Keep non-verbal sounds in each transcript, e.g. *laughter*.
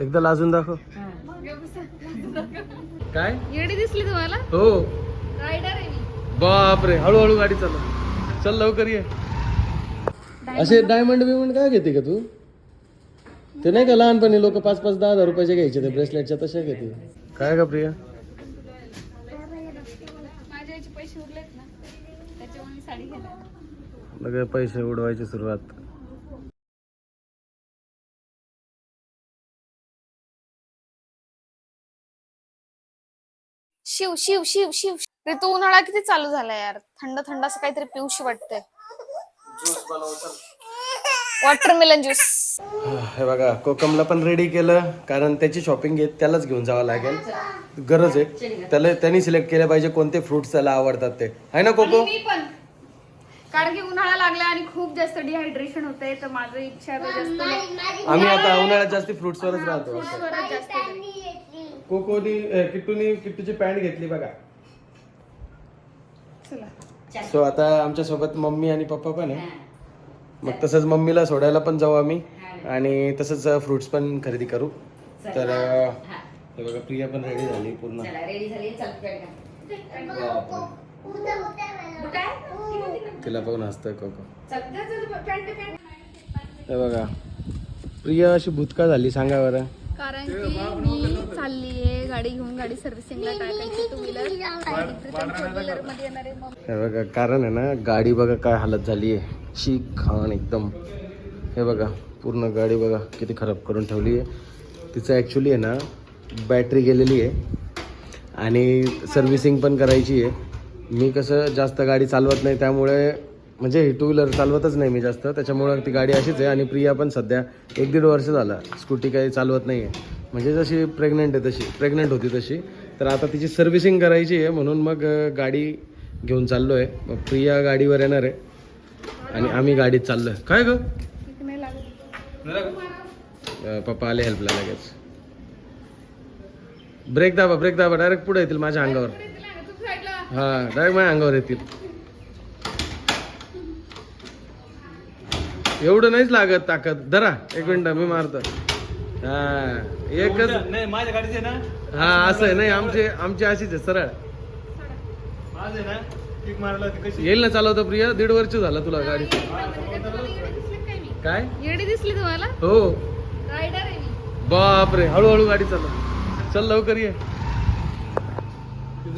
एकदा लाजून दाखव. काय? येडी दिसली तुम्हाला? हो. मी. बापरे हळूहळू गाडी चालव. चल लवकर ये. असे डायमंड बिमंड काय घेते का तू? ते नाही का लहानपणी लोक पाच पाच दहा हजार रुपयाचे घ्यायचे ते ब्रेसलेटच्या तशा घेते. काय का प्रिया? पैसे उडवायची सुरुवात. शिव शिव शिव शिव ऋतू उन्हाळा किती चालू झालाय यार. थंड थंड असं काहीतरी पिऊशी वाटतंय. Watermelon juice. हे बघा कोकमला पण रेडी केलं कारण त्याची शॉपिंग घेत त्यालाच घेऊन जावं लागेल. गरज आहे. त्याला त्यांनी सिलेक्ट केलं पाहिजे कोणते फ्रुट्स त्याला आवडतात ते. आहे ना कोको? मी पण. कारण की उन्हाळा लागला आणि खूप जास्त डिहायड्रेशन होतंय तर माझं इच्छा आहे जास्त. आम्ही आता उन्हाळ्यात जास्ती फ्रुट्सवरच राहतो. जास्त आहे. कोकोनी किट्टूनी किट्टूची पॅन्ट घेतली बघा. चला. सो आता आमच्यासोबत मम्मी आणि पप्पा पण आहे. मग तसंच मम्मीला सोडायला पण जाऊ आम्ही. आणि तसंच फ्रुट्स पण खरेदी करू. तर हे. बघा प्रिया पण रेडी झाली पूर्ण. रेडी झाली. चल तिला बघून हसतोय कोको. हे बघा. प्रिया अशी भूतका झाली सांगा बरं. कारण की मी चालली आहे गाडी घेऊन गाडी सर्व्हिसिंगला टाकायची टू व्हीलर फोर व्हीलरमध्ये येणार आहे मग हे बघा कारण आहे ना गाडी बघा काय हालत झाली आहे. शीख खान एकदम. हे बघा पूर्ण गाडी बघा किती खराब करून ठेवली आहे. तिचं ॲक्च्युली आहे ना बॅटरी गेलेली आहे. आणि सर्व्हिसिंग पण करायची आहे. मी कसं जास्त गाडी चालवत नाही त्यामुळे म्हणजे टू व्हीलर चालवतच नाही मी जास्त. त्याच्यामुळं ती गाडी अशीच आहे. आणि प्रिया पण सध्या एक दीड वर्ष झाला स्कूटी काही चालवत नाही आहे म्हणजे जशी प्रेग्नेंट आहे तशी प्रेग्नेंट होती तशी. तर आता तिची सर्व्हिसिंग करायची आहे. म्हणून मग गाडी घेऊन चाललो आहे मग प्रिया गाडीवर येणार आहे. आणि आम्ही गाडीत चाललो आहे काय ग? पप्पा आले हेल्पला लगेच. ब्रेक दाबा ब्रेक दाबा. डायरेक्ट पुढे येतील माझ्या अंगावर. हा डायरेक्ट माझ्या अंगावर येतील. एवढं नाहीच लागत ताकद. धरा एक मिनिट मी मारतो. हा एकच नाही माझ्या गाडीचे ना? हा असं आहे. नाही आमचे आमची अशीच आहे सरळ. माझे ना किक मारला ती कशी? येईल ना चालवतो प्रिया? दीड वर्ष झाला तुला गाडी काय? येडी दिसली तुम्हाला? हो. रायडर आहे मी. बापरे हळूहळू गाडी चालव. चल लवकर ये.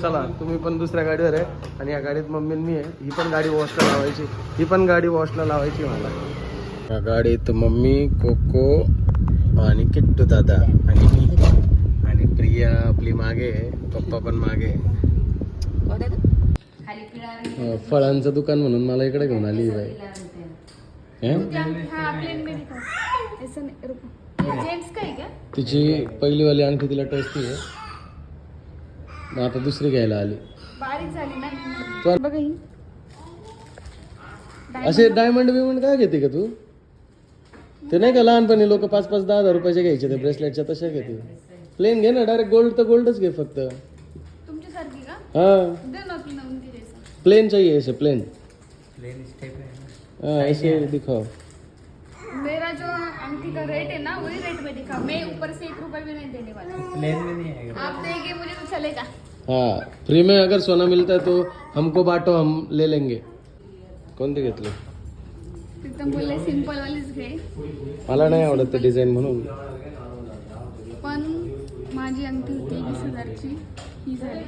चला तुम्ही पण दुसऱ्या गाडीवर आहे. आणि या गाडीत मम्मी आणि मी आहे. ही पण गाडी वॉशला लावायची. ही पण गाडी वॉशला लावायची मला. या गाडीत मम्मी कोको आणि किट्टू दादा. आणि मी. आणि प्रिया आपली मागे पप्पा पण मागे फळांचं दुकान म्हणून मला इकडे घेऊन आली बाई. तिची पहिलीवाली आणखी तिला टचती आहे. मग आता दुसरी घ्यायला आली. असे डायमंड बिमंड काय घेते का तू? ते नाही का लहानपणी लोक पाच पाच दहा हजार रुपयाचे घ्यायचे ते ब्रेसलेटच्या तशा घेते प्लेन घे ना डायरेक्ट गोल्ड तर गोल्डच घे फक्त. तुमची सारखी का? हाँ. दे ना अपनी उनकी जैसा प्लेन चाहिए ऐसे प्लेन हाँ ऐसे दिखाओ मेरा जो अंगठी का रेट है ना वही रेट में दिखा मैं ऊपर से एक रुपए भी नहीं देने वाला. प्लेन में नहीं है आप देंगे मुझे तो चलेगा. हाँ फ्री में अगर सोना मिलता है तो हमको बांटो हम ले लेंगे. कोणते घेतले? एकदम बोलले सिंपल वालीच घे. मला नाही आवडत ते डिझाईन म्हणून. पण माझी अंगठी होती वीस हजारची. ही झाली.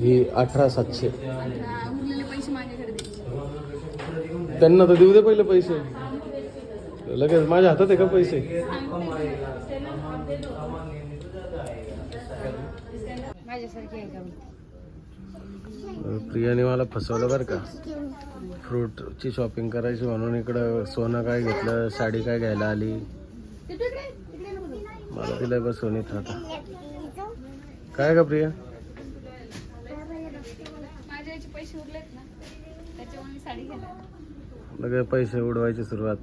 ही अठरा सातशे. आता उरलेले पैसे माझ्याकडे द्यायचे त्यांना तर देऊ दे पहिले पैसे. लगेच माझ्या हातात आहे का पैसे? माझ्यासारखी आहे का? प्रियाने मला फसवलं बरं का. फ्रूटची शॉपिंग करायची म्हणून इकडं सोनं काय घेतलं साडी काय घ्यायला आली. मला तिला बसवून येत आता. काय का प्रिया? लगेच पैसे उडवायची सुरुवात.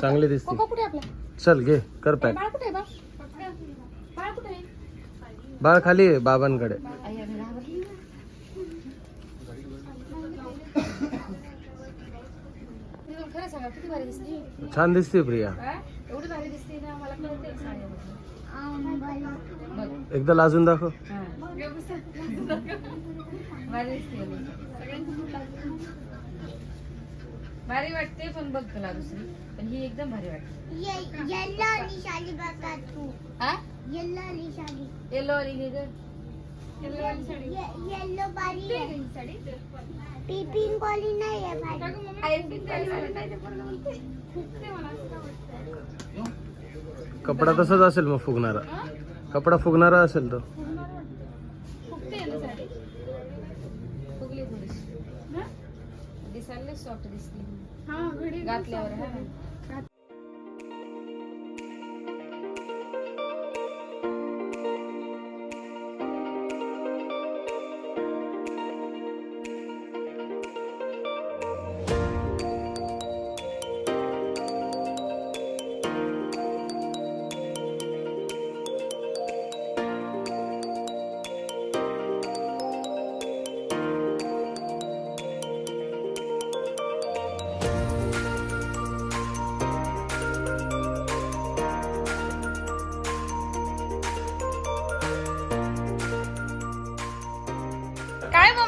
चांगले दिसते. चल घे कर पॅक बाळ खाली बाबांकडे. छान दिसते प्रिया. एकदा लाजून दाखव. भारी वाटते पण बघ तुला दुसरी. पण ही एकदम भारी वाटते. येल्लो आणि शाली बघा तू. हा? येल्लो आणि शाली. येलो वाली घे ग. येल्लो बारी आहे. ती पिंक वाली नाही आहे भाई कपडा तसाच असेल मग फुगणारा. कपडा फुगणारा असेल तो. घातल्यावर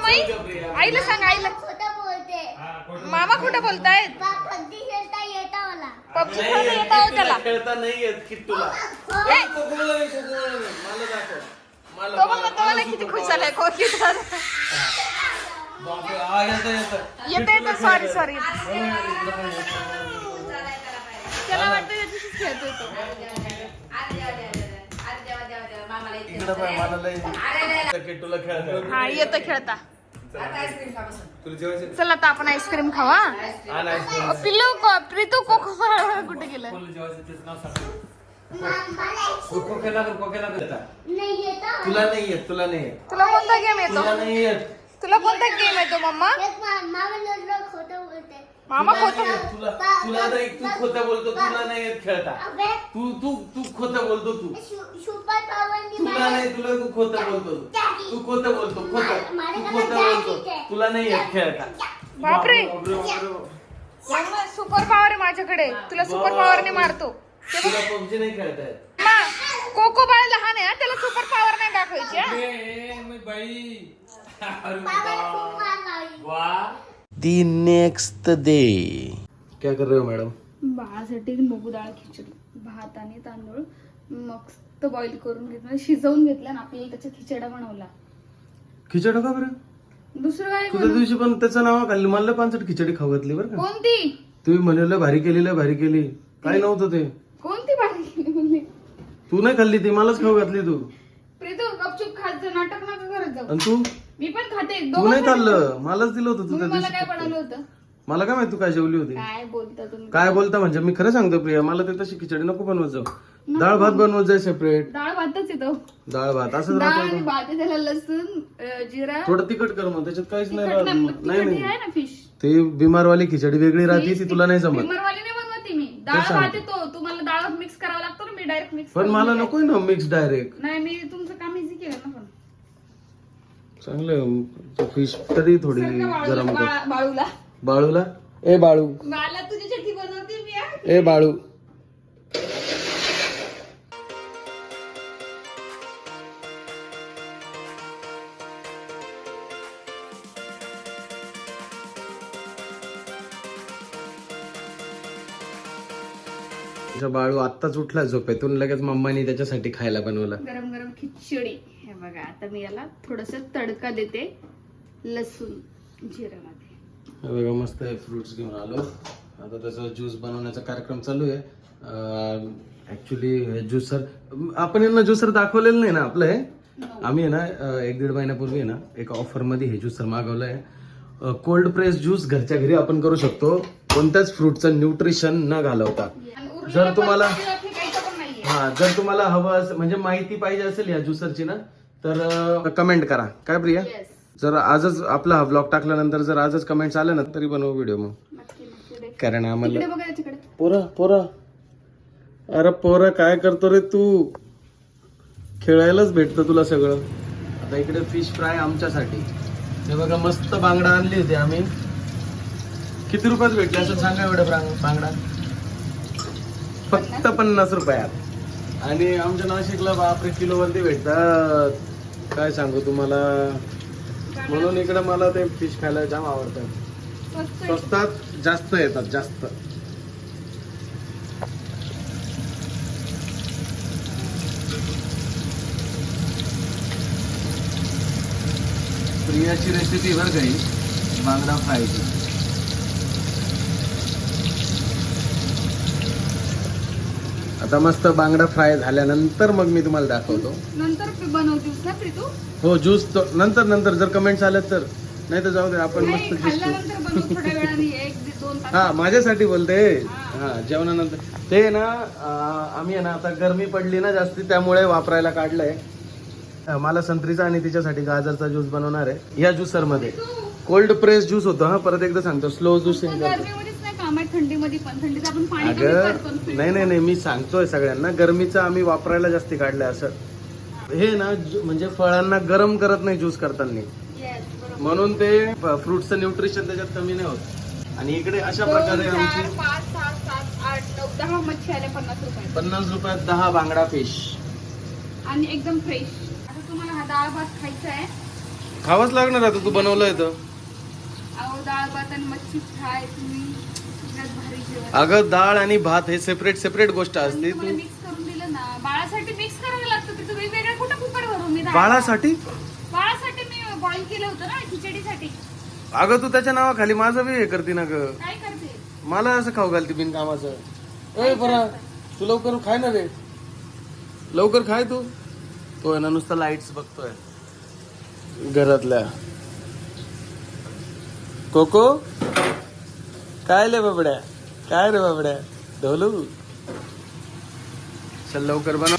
हा मम्मी आईला सांग आईला खोटं बोलते मामा कुठं बोलतायत पबजी खेळता येता मला पबजी खेळता येता हो त्याला नाही तो पण म्हणतो मला किती खुश झालाय कोकी येतं येतं सॉरी सॉरी त्याला वाटतं याच्याशीच खेळतोय तो इकडं पाय मला लय किट्टूला खेळता हा येतं खेळता तुला जेवायचं चल आता आपण आईस्क्रीम खावा आण ice-cream. पिल्लू को- प्रीतू कोको कुठे गेलं? तुला जेवायचं तेच नाव सांग. मला कोकेला कर कोकेला कर नाही येता. तुला नाही येत तुला नाही येत. तुला कोणता गेम येतो? तुला नाही येत. तुला कोणता गेम येतो मम्मा एक मा- मामा खोटं तुला तुला तुला नाही तू खोटं बोलतो तुला नाही येत खेळता. तू तू तू खोटं बोलतो तू. सुपर पॉवर तुला नाही तुला तू खोटं बोलतो तू. खोटं बोलतो खोटं. तू खोटं बोलतो. तुला नाही येत खेळता. बापरे. बापरे. सुपर पॉवर आहे माझ्याकडे. तुला सुपर पॉवरने मारतो. तुला पबजी नाही खेळता येत. मा कोको बाळ लहान आहे हा, त्याला सुपर पॉवर नाही दाखवायची हा. बाई. लावली वा. The next day. क्या कर रहे हो मॅडम? बाळासाठी मूग डाळ खिचडी. भात आणि तांदूळ मस्त बॉईल करून घेतलं. शिजवून घेतलं आणि आपल्याला त्याच्या खिचडा बनवला. खिचडी का बरं? दुसरं काय तुझ्या दिवशी पण त्याचं नाव खाल्ली मला पानसट खिचडी खाऊ घातली बरं का? कोणती? तुम्ही म्हणले भारी केली लय भारी केली. काय नव्हतं ते? कोणती भाजी बोलली तू नाही खाल्ली ती मलाच खाऊ घातली तू. प्रीतू गपचूप खायचं नाटक नका करत जाऊ. आणि तू? मी पण खाते. तू नाही खाल्लं? मलाच दिलं होतं तू तुम्ही मला काय बनवलं होतं? मला काय माहिती तू काय जेवली होती? काय बोलता तुम्ही? काय बोलता म्हणजे? मी खरं सांगतो प्रिया मला ते तशी खिचडी नको बनवत जाऊ. डाळ भात बनवत जाय सेपरेट डाळ भातच येतो. डाळ भात असं डाळ आणि भात आहे, त्याला लसूण अं, जिरा. थोडं तिखट कर मग त्याच्यात काहीच नाही राहत नाही मग. नाही तिखट नाही. आहे ना फिश ते बिमारवाली खिचडी वेगळी राहते ती तुला नाही जमत. बिमरवाली नाही बनवते मी. डाळ सांगतो. भात येतो. तुम्हाला डाळ मिक्स करावा लागतो ना मी डायरेक्ट मिक्स पण मला नकोय ना मिक्स डायरेक्ट नाही मी तुमचं काम इझी केलं ना पण चांगलं फिश तरी थोडी गरम कर. बाळा- बाळूला? बाळूला? ए बाळू. बाळा तुझ्यासाठी बनवते मी. ए बाळू. तुझा बाळू आत्ताच उठला झोपेतून लगेच मम्मानी त्याच्यासाठी खायला बनवलं. गरम गरम खिचडी. हे बघा आता मी याला थोडस तडका देते लसूण जिऱ्यामध्ये. हे बघा मस्त फ्रुट्स घेऊन आलो. आता त्याचा ज्यूस बनवण्याचा कार्यक्रम चालू आहे. ऍक्च्युली ज्युसर आपण यांना ज्युसर दाखवलेलं नाही ना आपलं हे? आम्ही आहे ना एक दीड महिन्यापूर्वी आहे ना एका ऑफरमध्ये हे ज्युसर मागवलं आहे. कोल्ड प्रेस ज्यूस घरच्या घरी आपण करू शकतो. कोणत्याच फ्रूटचं न्यूट्रिशन न घालवता. जर तुम्हाला हा जर तुम्हाला हवं असेल म्हणजे माहिती पाहिजे असेल या ज्युसरची ना तर कमेंट करा. काय प्रिया. जर आजच आपला हा ब्लॉग टाकल्यानंतर जर आजच कमेंट्स आले ना तरी बनवू व्हिडिओ मग. कारण आम्हाला पोरा पोरा. अरे पोरा काय करतो रे तू? खेळायलाच भेटतं तुला सगळं. आता इकडे फिश फ्राय आमच्यासाठी. हे बघा मस्त बांगडा आणली होती आम्ही. किती रुपयात भेटले असं सांगा एवढं बांगडा? फक्त पन्नास रुपयात. आणि आमच्या नाशिकला बापरे किलोवरती भेटतात. काय सांगू तुम्हाला? म्हणून इकडे मला ते फिश खायला जाम आवडतं स्वस्त आहे. स्वस्तात जास्त येतात जास्त. प्रियाची रेसिपी बरं काही बांगडा फ्रायची. आता मस्त बांगडा फ्राय झाल्यानंतर मग मी तुम्हाला दाखवतो. नंतर बनवतीस ना प्रीतू. हो ज्यूस तो नंतर नंतर जर कमेंट्स आले तर. नाही तर जाऊ दे आपण नाही मस्त ज्यूस खाल्ल्यानंतर बनवू थोड्या वेळाने एक दि- दोन तास हा माझ्यासाठी बोलते. हा. जेवणानंतर. ते ना अं, आम्ही आहे ना आता गरमी पडली ना जास्ती त्यामुळे वापरायला काढलंय. अं, मला संत्रीचा आणि तिच्यासाठी गाजरचा ज्यूस बनवणार आहे. या ज्युसरमध्ये. कोल्ड प्रेस ज्यूस होतो हा परत एकदा सांगतो. स्लो ज्यूस काम आहे थंडीमध्ये पण थंडीत आपण पाणी कमी अगं. नाही नाही नाही मी सांगतोय सगळ्यांना गरमीचं आम्ही वापरायला जास्ती काढलंय असं. हे ना म्हणजे फळांना गरम करत नाही ज्यूस करताना. Yes, बरोबर. म्हणून ते फ्रुटचं न्यूट्रिशन त्याच्यात कमी नाही होत. आणि इकडे अशा दोन, प्रकारे चार, आमची पाच सहा सात आठ नऊ दहा मच्छी आल्या पन्नास रुपये पन्नास रुपयात दहा बांगडा फिश आणि एकदम फ्रेश आता तुम्हाला हा डाळ भात खायचा आहे. खावाच लागणार आता तू बनवलंय तर. अहो डाळ भात आणि मच्छी फ्राय तुम्ही. अगं डाळ आणि भात हे सेपरेट सेपरेट गोष्ट असते. तू मिक्स करून दिलं ना बाळासाठी मिक्स करावं लागतं तिथं वेगवेगळ्या कुठं कुकर भरून मी डाळ- बाळासाठी? बाळासाठी मी बॉईल केलं होतं ना खिचडीसाठी. अगं तू त्याच्या नावाखाली माझं बी हे करते ना ग. काय करते? मला असं खाऊ घालते बिनकामाचं. ए बरा तू लवकर खाय ना रे. लवकर खाय तू. तो आहे ना नुसता लाईट्स बघतोय. घरातल्या. कोको? काय ले बाबड्या? काय रे बाबड्या? ढोलू? चल लवकर बनव.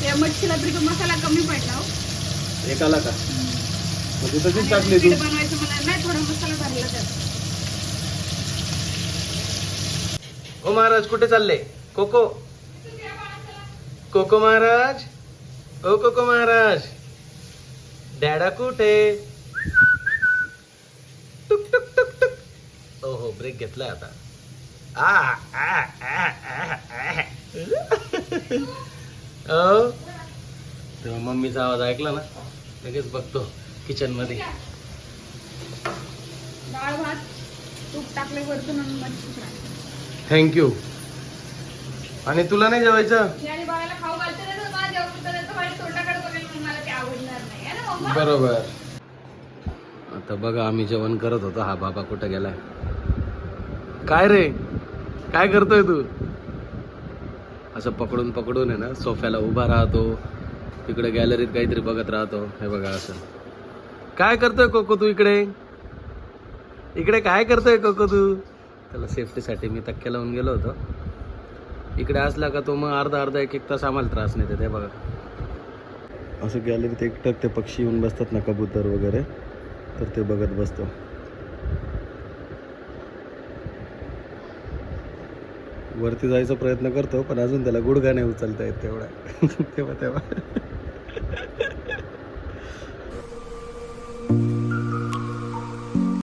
त्या मच्छीला तरी तो मसाला कमी पडला हो. एकाला का? तू तशीच टाकली तू. पीठ बनवायचं मला नाही थोडा मसाला भरला त्यात. ओ महाराज कुठे चालले? कोको? कोको महाराज? ओ कोको महाराज. डॅडा कुठे टुक टुक टुक टुक. ओ हो ब्रेक घेतलाय आता. आ, आ, आ, आ, आ. ओ. तेव्हा मम्मीचा आवाज ऐकला ना लगेच बघतो किचनमध्ये. डाळ भात तूप टाकले वरतून आणि मच्छी फ्राय. थँक्यू आणि तुला नाही जेवायचं? बाळाला खाऊ घालते ना तर माझ्या जेवण तर त्याचं माझ्या तोंडाकडे बघेल मग मला ते आवडणार नाही है ना मम्मा बरोबर. आता बघा आम्ही जेवण करत होतो. हा बाबा कुठं गेलाय? काय रे? काय करतोय तू? असं पकडून पकडून आहे ना सोफ्याला उभा राहतो. तिकडे गॅलरीत काहीतरी बघत राहतो. हे बघा असं. काय करतोय कोको तू इकडे? इकडे काय करतोय कोको तू? त्याला सेफ्टीसाठी मी तक्क्या लावून गेलो होतो. इकडे असला का तो मग अर्धा अर्धा एक एक तास आम्हाला त्रास नाही देत. बघा. असं गॅलरीत एकटक ते पक्षी येऊन बसतात ना कबूतर वगैरे तर ते बघत बसतो. वरती जायचा प्रयत्न करतो पण अजून त्याला गुडघा नाही उचलता येत तेवढा. *laughs* तेव्हा तेव्हा.